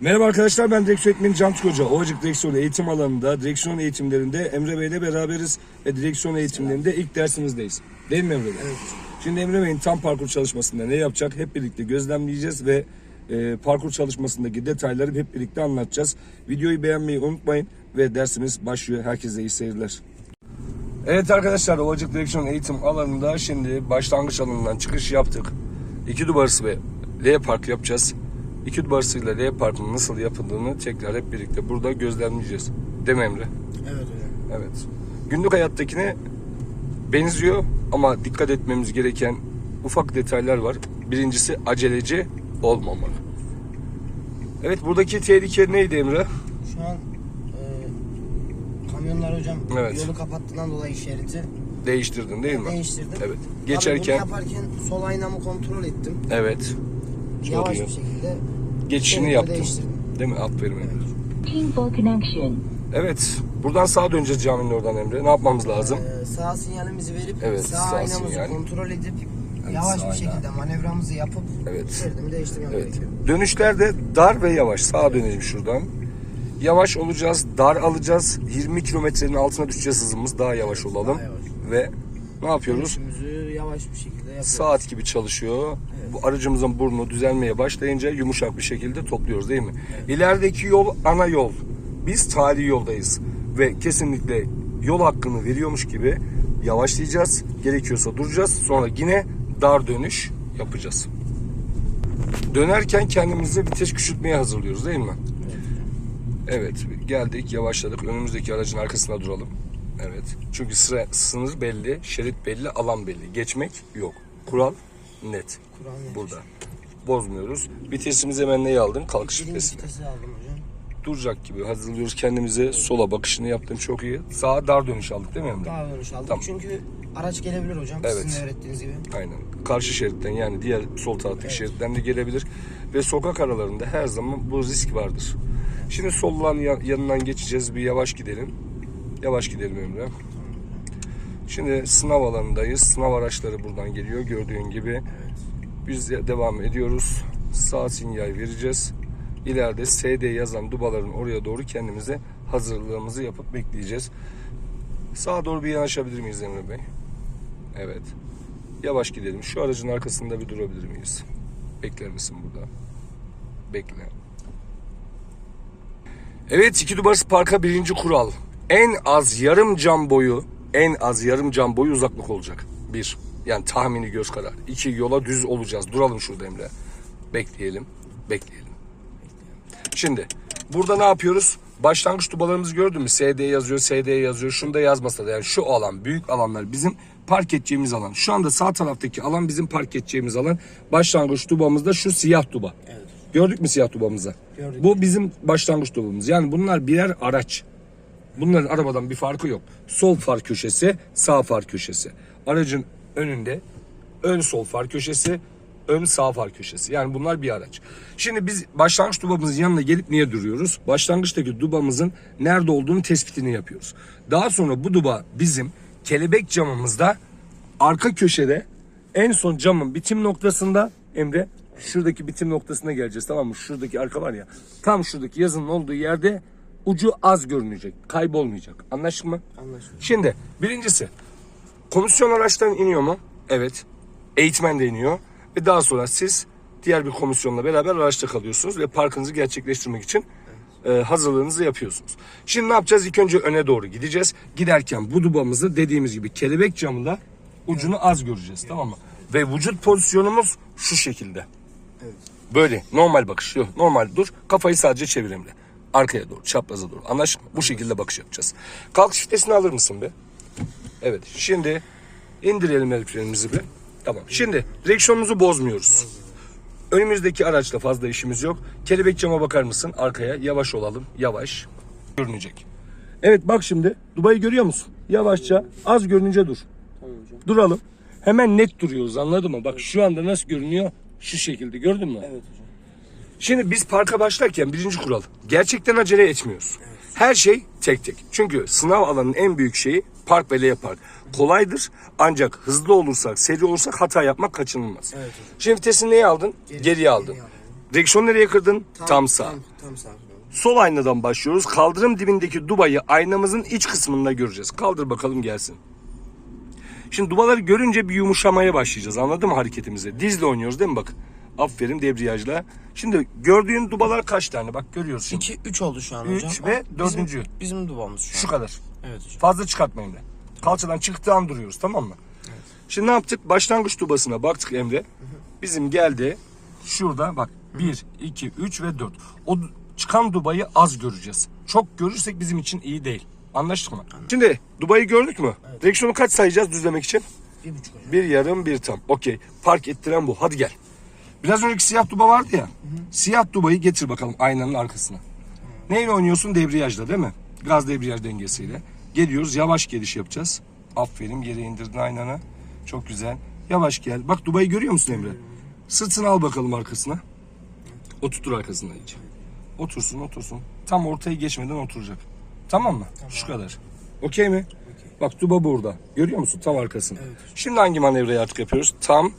Merhaba arkadaşlar ben direksiyon eğitmeni Can Hoca. Ovacık direksiyon eğitim alanında direksiyon eğitimlerinde Emre Bey ile beraberiz ve direksiyon eğitimlerinde ilk dersimizdeyiz. Değil mi Emre Bey? Evet. Şimdi Emre Bey'in tam parkur çalışmasında ne yapacak hep birlikte gözlemleyeceğiz ve e, parkur çalışmasındaki detayları hep birlikte anlatacağız. Videoyu beğenmeyi unutmayın ve dersimiz başlıyor. Herkese iyi seyirler. Evet arkadaşlar Ovacık Direksiyon Eğitim alanında şimdi başlangıç alanından çıkış yaptık. İki dubarısı ve L park yapacağız. İki dubarısıyla L parkının nasıl yapıldığını tekrar hep birlikte burada gözlemleyeceğiz. Değil mi Emre? Evet hocam. Evet. Günlük hayattakine benziyor ama dikkat etmemiz gereken ufak detaylar var. Birincisi aceleci olmamalı. Evet buradaki tehlike neydi Emre? Şu an e, kamyonlar hocam Evet. yolu kapattığından dolayı şeridi Değiştirdin değil mi? değiştirdim. Evet. Geçerken bunu yaparken sol aynamı kontrol ettim. evet. Çok Yavaş bir şekilde Geçişini değiştirdim. Değil mi? Aferin Emre. Teamful connection. Evet. Buradan sağa döneceğiz caminin oradan Emre. Ne yapmamız lazım? E, sağ sinyalimizi verip Evet, sağ, sağ aynamızı sinyal. kontrol edip Evet, yavaş sağ bir şekilde ayna. manevramızı yapıp Evet. şeridimi değiştirmem Evet. gerekiyor. Dönüşlerde dar ve yavaş. Sağa dönelim şuradan. Yavaş olacağız, dar alacağız. 20 kilometrenin altına düşeceğiz hızımız. Daha yavaş olalım. daha yavaş. Ve ne yapıyoruz? Dönüşümüzü yavaş bir şekilde yapıyoruz. Saat gibi çalışıyor. Bu aracımızın burnu düzelmeye başlayınca yumuşak bir şekilde topluyoruz değil mi? İlerideki yol ana yol. Biz tali yoldayız. Ve kesinlikle yol hakkını veriyormuş gibi yavaşlayacağız. Gerekiyorsa duracağız. Sonra yine dar dönüş yapacağız. Dönerken kendimizi vites küçültmeye hazırlıyoruz değil mi? Evet geldik yavaşladık önümüzdeki aracın arkasına duralım. Evet çünkü sıra, sınır belli, şerit belli, alan belli. Geçmek yok. Kural net. Kural net. Burada. Bozmuyoruz. Vitesimizi hemen neyi aldın? Kalkış Birinci vitesini. vitesi aldım hocam. Duracak gibi hazırlıyoruz kendimizi. Sola bakışını yaptım çok iyi. Sağa dar dönüş aldık değil mi Emre? Daha dönüş aldım. Tamam. Çünkü araç gelebilir hocam. Evet. Sizin öğrettiğiniz gibi. Aynen. Karşı şeritten yani diğer sol taraftaki şeritten de gelebilir. Ve sokak aralarında her zaman bu risk vardır. Şimdi soldan ya- yanından geçeceğiz. Bir yavaş gidelim. Yavaş gidelim Emre. Şimdi sınav alanındayız. Sınav araçları buradan geliyor gördüğün gibi. Biz de devam ediyoruz. Sağ sinyal vereceğiz. İleride SD yazan dubaların oraya doğru kendimize hazırlığımızı yapıp bekleyeceğiz. Sağa doğru bir yanaşabilir miyiz Emre Bey? Evet. Yavaş gidelim. Şu aracın arkasında bir durabilir miyiz? Bekler misin burada? Bekle. Evet iki Dubarsız Park'a birinci kural. En az yarım cam boyu, en az yarım cam boyu uzaklık olacak. Bir. Yani tahmini göz kararı. İki yola düz olacağız. Duralım şurada Emre. Bekleyelim. Bekleyelim. Şimdi burada ne yapıyoruz? Başlangıç dubalarımızı gördün mü? SD yazıyor, SD yazıyor. Şunu da yazmasa da yani şu alan, büyük alanlar bizim park edeceğimiz alan. Şu anda sağ taraftaki alan bizim park edeceğimiz alan. Başlangıç dubamızda şu siyah duba. Evet. Gördük mü siyah dubamızı? Gördük. Bu bizim başlangıç dubamız. Yani bunlar birer araç. Bunların arabadan bir farkı yok. Sol far köşesi, sağ far köşesi. Aracın önünde ön sol far köşesi, ön sağ far köşesi. Yani bunlar bir araç. Şimdi biz başlangıç dubamızın yanına gelip niye duruyoruz? Başlangıçtaki dubamızın nerede olduğunu tespitini yapıyoruz. Daha sonra bu duba bizim kelebek camımızda arka köşede en son camın bitim noktasında Emre şuradaki bitim noktasına geleceğiz tamam mı? Şuradaki arka var ya tam şuradaki yazının olduğu yerde ucu az görünecek. Kaybolmayacak. Anlaştık mı? Anlaşıldı. Şimdi birincisi komisyon araçtan iniyor mu? Evet. Eğitmen de iniyor. Ve daha sonra siz diğer bir komisyonla beraber araçta kalıyorsunuz ve parkınızı gerçekleştirmek için e, hazırlığınızı yapıyorsunuz. Şimdi ne yapacağız? İlk önce öne doğru gideceğiz. Giderken bu dubamızı dediğimiz gibi kelebek camında ucunu az göreceğiz tamam mı? Ve vücut pozisyonumuz şu şekilde. Evet. Böyle normal bakış yok. Normal dur. Kafayı sadece çevir Emre. Arkaya doğru, çapraza doğru. Anlaştık mı? Bu şekilde bakış yapacağız. Kalkış vitesini alır mısın be? Evet. Şimdi indirelim el frenimizi bir. Tamam. Şimdi direksiyonumuzu bozmuyoruz. Önümüzdeki araçla fazla işimiz yok. Kelebek cama bakar mısın? Arkaya yavaş olalım. Yavaş. Görünecek. Evet bak şimdi. Dubai'yi görüyor musun? Yavaşça az görününce dur. Duralım. Hemen net duruyoruz anladın mı? Bak şu anda nasıl görünüyor? Şu şekilde gördün mü? Evet hocam. Şimdi biz parka başlarken birinci kural gerçekten acele etmiyoruz. Her şey tek tek. Çünkü sınav alanının en büyük şeyi park ve L park. Kolaydır ancak hızlı olursak, seri olursak hata yapmak kaçınılmaz. Evet hocam. Şimdi vitesini neye aldın? Geri- Geriye aldın. geriye. Direksiyonu nereye kırdın? Tam, sağ. Tam, tam sağ. Sol aynadan başlıyoruz. Kaldırım dibindeki dubayı aynamızın iç kısmında göreceğiz. Kaldır bakalım gelsin. Şimdi dubaları görünce bir yumuşamaya başlayacağız. Anladın mı hareketimizi? Dizle oynuyoruz değil mi bak? Aferin debriyajla. Şimdi gördüğün dubalar kaç tane? Bak görüyoruz şimdi. 2 3 oldu şu an Üç hocam. ve Bizim- dördüncü. Bizim, duvamız şu an. Şu kadar. Evet hocam. Fazla çıkartmayın da. Kalçadan çıktığı an duruyoruz tamam mı? Şimdi ne yaptık? Başlangıç dubasına baktık Emre. Bizim geldi. Şurada bak 1, 2, 3 ve 4. O çıkan dubayı az göreceğiz. Çok görürsek bizim için iyi değil. Anlaştık mı? Şimdi dubayı gördük mü? Direksiyonu kaç sayacağız düzlemek için? Bir buçuk hocam. Bir yarım bir tam. Okey. Park ettiren bu. Hadi gel. Biraz önceki siyah duba vardı ya. Siyah dubayı getir bakalım aynanın arkasına. Neyle oynuyorsun? Debriyajla değil mi? Gaz debriyaj dengesiyle. Geliyoruz. Yavaş geliş yapacağız. Aferin. Geri indirdin aynanı. Çok güzel. Yavaş gel. Bak dubayı görüyor musun Emre? Sırtını al bakalım arkasına. Oturtur arkasına iyice. Otursun otursun. Tam ortayı geçmeden oturacak. Tamam mı? Şu kadar. Okey mi? Bak duba burada. Görüyor musun? Tam arkasında. Şimdi hangi manevrayı artık yapıyoruz? Tam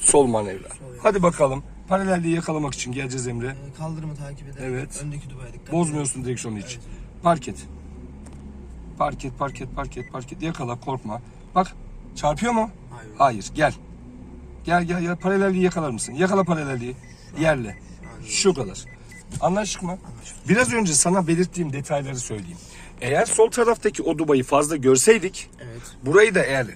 sol manevra. Hadi bakalım. Paralelliği yakalamak için geleceğiz Emre. Ee, Kaldırımı takip ederek Evet. öndeki duvaya dikkat Bozmuyorsun direksiyonu hiç. Park et. Park et, park et, park et, park et. Yakala, korkma. Bak, çarpıyor mu? Hayır. Hayır, gel. Gel, gel, gel. Paralelliği yakalar mısın? Yakala paralelliği. Yerle. Şu kadar. Anlaştık mı? Biraz önce sana belirttiğim detayları söyleyeyim. Eğer sol taraftaki o dubayı fazla görseydik, Evet. burayı da eğer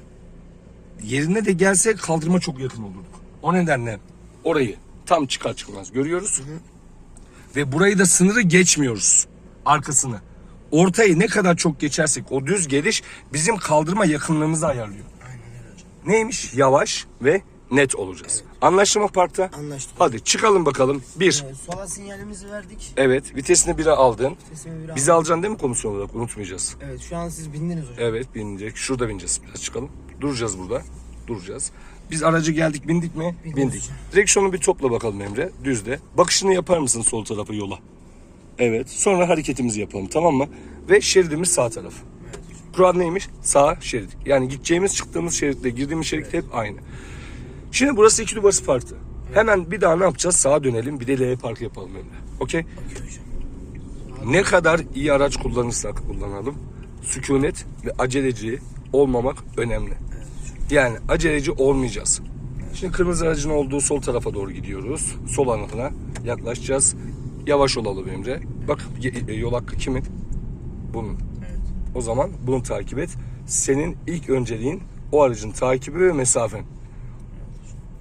yerine de gelse kaldırıma çok yakın olurduk. O nedenle orayı tam çıkar çıkmaz görüyoruz. Ve burayı da sınırı geçmiyoruz. Arkasını. Ortayı ne kadar çok geçersek o düz geliş bizim kaldırma yakınlığımızı ayarlıyor. Aynen öyle hocam. Neymiş? Yavaş ve net olacağız. Anlaştık mı parkta? Anlaştık. Hadi çıkalım bakalım. Bir. Ee, sola sinyalimizi verdik. Evet. Vitesini bire aldın. Sesimi bir Bizi alacaksın değil mi komisyon olarak? Unutmayacağız. Evet şu an siz bindiniz hocam. Evet binecek. Şurada bineceğiz. Biraz çıkalım. Duracağız burada. Duracağız. Biz aracı geldik bindik mi? Bindik. Bindik. Direksiyonu bir topla bakalım Emre. Düzde. Bakışını yapar mısın sol tarafa yola? Evet. Sonra hareketimizi yapalım tamam mı? Ve şeridimiz sağ taraf. Kural neymiş? Sağ şerit. Yani gideceğimiz çıktığımız şeritle girdiğimiz şerit hep aynı. Şimdi burası iki duvarsı parkı. Hemen bir daha ne yapacağız? Sağa dönelim. Bir de L park yapalım Emre. Okey? Ne kadar iyi araç kullanırsak kullanalım. Sükunet ve aceleci olmamak önemli. Yani aceleci olmayacağız. Şimdi kırmızı aracın olduğu sol tarafa doğru gidiyoruz. Sol anahına yaklaşacağız. Yavaş olalım Emre. Bak e, yol hakkı kimin? Bunun. O zaman bunu takip et. Senin ilk önceliğin o aracın takibi ve mesafen.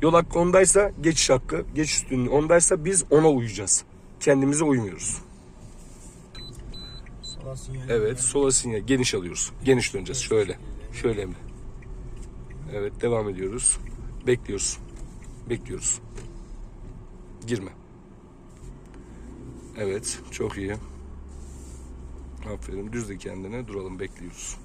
Yol hakkı ondaysa geçiş hakkı, geçiş üstünlüğü ondaysa biz ona uyacağız. Kendimize uymuyoruz. Sola sinyal. Evet, sola sinyal geniş alıyoruz. Geniş döneceğiz. Şöyle. Şöyle mi? Evet, devam ediyoruz. Bekliyoruz. Bekliyoruz. Girme. Evet, çok iyi. Aferin. Düz de kendine duralım, bekliyoruz.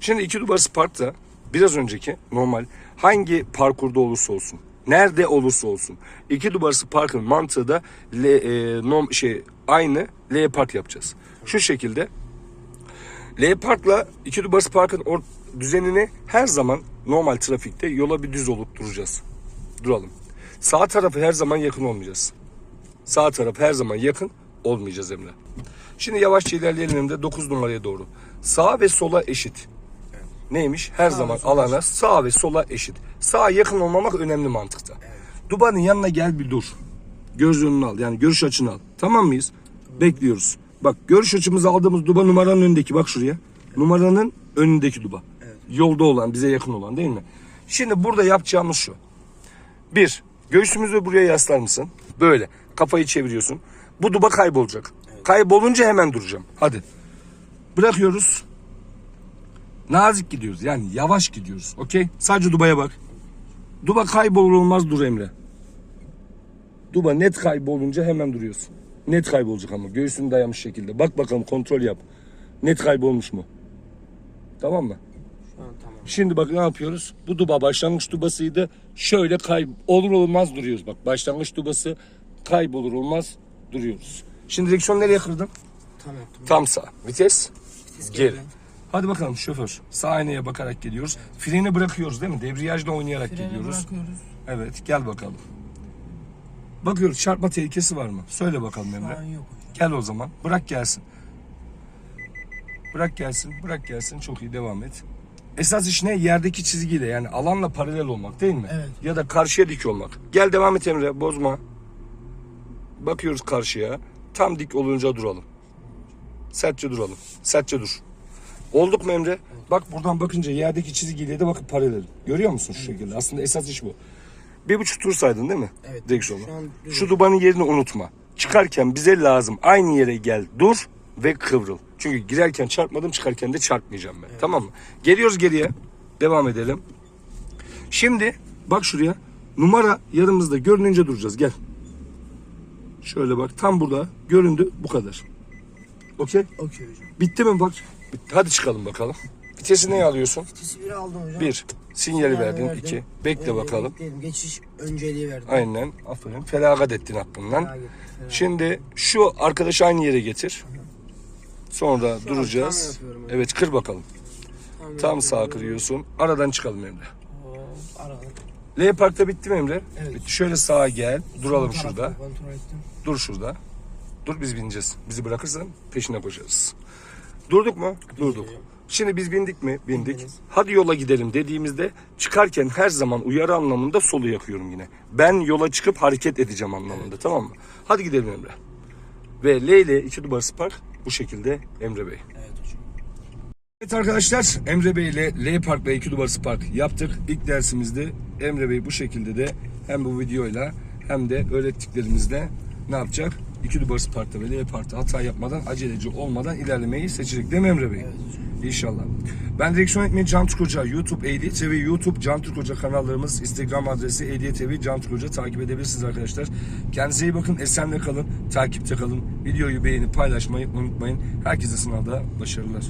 Şimdi iki dubarsı parkta biraz önceki normal hangi parkurda olursa olsun, nerede olursa olsun iki dubarsı parkın mantığı da L, e, nom, şey aynı L park yapacağız. Şu şekilde L Park'la iki Dubarsı Park'ın or- düzenini her zaman normal trafikte yola bir düz olup duracağız. Duralım. Sağ tarafı her zaman yakın olmayacağız. Sağ taraf her zaman yakın olmayacağız Emre. Şimdi yavaşça ilerleyelim Emre 9 numaraya doğru. Sağ ve sola eşit. Neymiş? Her zaman ve sola alana sağ ve sola eşit. Sağa yakın olmamak önemli mantıkta. Dubanın yanına gel bir dur. Göz önünü al. Yani görüş açını al. Tamam mıyız? Bekliyoruz. Bak görüş açımızı aldığımız duba numaranın önündeki. Bak şuraya. Numaranın önündeki duba. Yolda olan, bize yakın olan değil mi? Şimdi burada yapacağımız şu. Bir, göğsümüzü buraya yaslar mısın? Böyle. Kafayı çeviriyorsun. Bu duba kaybolacak. Kaybolunca hemen duracağım. Hadi. Bırakıyoruz. Nazik gidiyoruz. Yani yavaş gidiyoruz. Okey? Sadece dubaya bak. Duba kaybolur olmaz dur Emre. Duba net kaybolunca hemen duruyorsun. Net kaybolacak ama göğsünü dayamış şekilde. Bak bakalım kontrol yap. Net kaybolmuş mu? Tamam mı? Tamam. Şimdi bak ne yapıyoruz? Bu duba başlangıç dubasıydı. Şöyle kay olur olmaz duruyoruz. Bak başlangıç dubası kaybolur olmaz duruyoruz. Şimdi direksiyon nereye kırdın? Tam yaptım. Tam sağ. Vites Vites geri. geri. Hadi bakalım şoför. Sağ aynaya bakarak geliyoruz. Freni bırakıyoruz değil mi? Debriyajla oynayarak Freni geliyoruz. bırakıyoruz. Evet gel bakalım. Bakıyoruz çarpma tehlikesi var mı? Söyle bakalım Şu Emre. an yok. Gel o zaman. Bırak gelsin. Bırak gelsin. Bırak gelsin. Çok iyi devam et. Esas iş ne? Yerdeki çizgiyle yani alanla paralel olmak değil mi? Evet. Ya da karşıya dik olmak. Gel devam et Emre. Bozma. Bakıyoruz karşıya. Tam dik olunca duralım. Sertçe duralım. Sertçe dur. Olduk mu Emre? Bak buradan bakınca yerdeki çizgiyle de bakıp paralel. Görüyor musun şu şekilde? Aslında esas iş bu. Bir buçuk tur saydın değil mi? Evet. Direksiyonu. Şu an Şu dubanın yerini unutma. Çıkarken bize lazım. Aynı yere gel, dur ve kıvrıl. Çünkü girerken çarpmadım, çıkarken de çarpmayacağım ben. Tamam mı? Geliyoruz geriye. Devam edelim. Şimdi bak şuraya. Numara yanımızda görününce duracağız. Gel. Şöyle bak tam burada göründü bu kadar. Okey? Okey hocam. Bitti mi bak? Bitti. Hadi çıkalım bakalım. Vitesi neye alıyorsun? Vitesi 1'i aldım hocam. Bir. Sinyali Sinyali verdin. verdim. iki. Bekle Ee, bakalım. Bekleyelim. Geçiş önceliği verdim. Aynen. Aferin. Feragat ettin hakkından. Feragat, feragat. Şimdi şu arkadaşı aynı yere getir. Sonra Şu duracağız. evet. Evet kır bakalım. Tam Tam sağ kırıyorsun. Aradan çıkalım Emre. Aradım. L parkta bitti mi Emre? Evet. Bitti. Şöyle sağa gel. Duralım tarafı şurada. Dur şurada. Dur biz bineceğiz. Bizi bırakırsan peşine koşarız. Durduk mu? Durduk. Şimdi biz bindik mi? Bindik. Bindiniz. Hadi yola gidelim dediğimizde çıkarken her zaman uyarı anlamında solu yakıyorum yine. Ben yola çıkıp hareket edeceğim anlamında tamam mı? Hadi gidelim Emre. Ve L ile iki dubar Spark bu şekilde Emre Bey. Evet hocam. Evet arkadaşlar Emre Bey ile L Park ve 2 Dubar Spark yaptık. İlk dersimizde Emre Bey bu şekilde de hem bu videoyla hem de öğrettiklerimizle ne yapacak? 2 Dubar Spark'ta ve L Park'ta hata yapmadan aceleci olmadan ilerlemeyi seçecek değil mi Emre Bey? Evet. İnşallah. Ben direksiyon etmeni Can Türk Hoca, YouTube AD TV, YouTube Can Türk Hoca kanallarımız, Instagram adresi AD TV Can Türk Hoca takip edebilirsiniz arkadaşlar. Kendinize iyi bakın, esenle kalın, takipte kalın. Videoyu beğenip paylaşmayı unutmayın. Herkese sınavda başarılar.